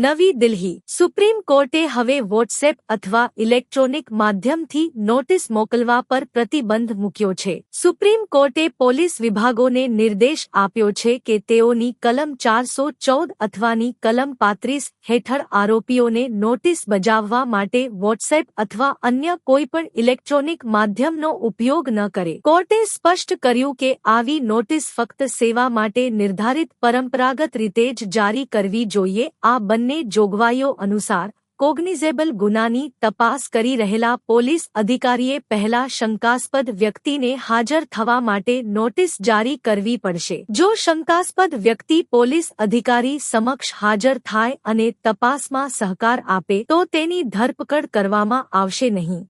નવી દિલ્હી સુપ્રીમ કોર્ટે હવે વોટ્સએપ અથવા ઇલેક્ટ્રોનિક માધ્યમથી નોટિસ મોકલવા પર પ્રતિબંધ મૂક્યો છે. સુપ્રીમ કોર્ટે પોલીસ વિભાગોને નિર્દેશ આપ્યો છે કે તેઓની કલમ ચારસો ચૌદ અથવાની કલમ પાંત્રીસ હેઠળ આરોપીઓને નોટિસ બજાવવા માટે વોટ્સએપ અથવા અન્ય કોઈપણ ઇલેક્ટ્રોનિક માધ્યમનો ઉપયોગ ન કરે. કોર્ટે સ્પષ્ટ કર્યું કે આવી નોટિસ ફક્ત સેવા માટે નિર્ધારિત પરંપરાગત રીતે જ જારી કરવી જોઈએ. આ બંને જોગવાઈઓ અનુસાર, કોગ્નિઝેબલ ગુનાની તપાસ કરી રહેલા પોલીસ અધિકારીએ પહેલા શંકાસ્પદ વ્યક્તિને હાજર થવા માટે નોટિસ જારી કરવી પડશે. જો શંકાસ્પદ વ્યક્તિ પોલીસ અધિકારી સમક્ષ હાજર થાય અને તપાસમાં સહકાર આપે, તો તેની ધરપકડ કરવામાં આવશે નહીં.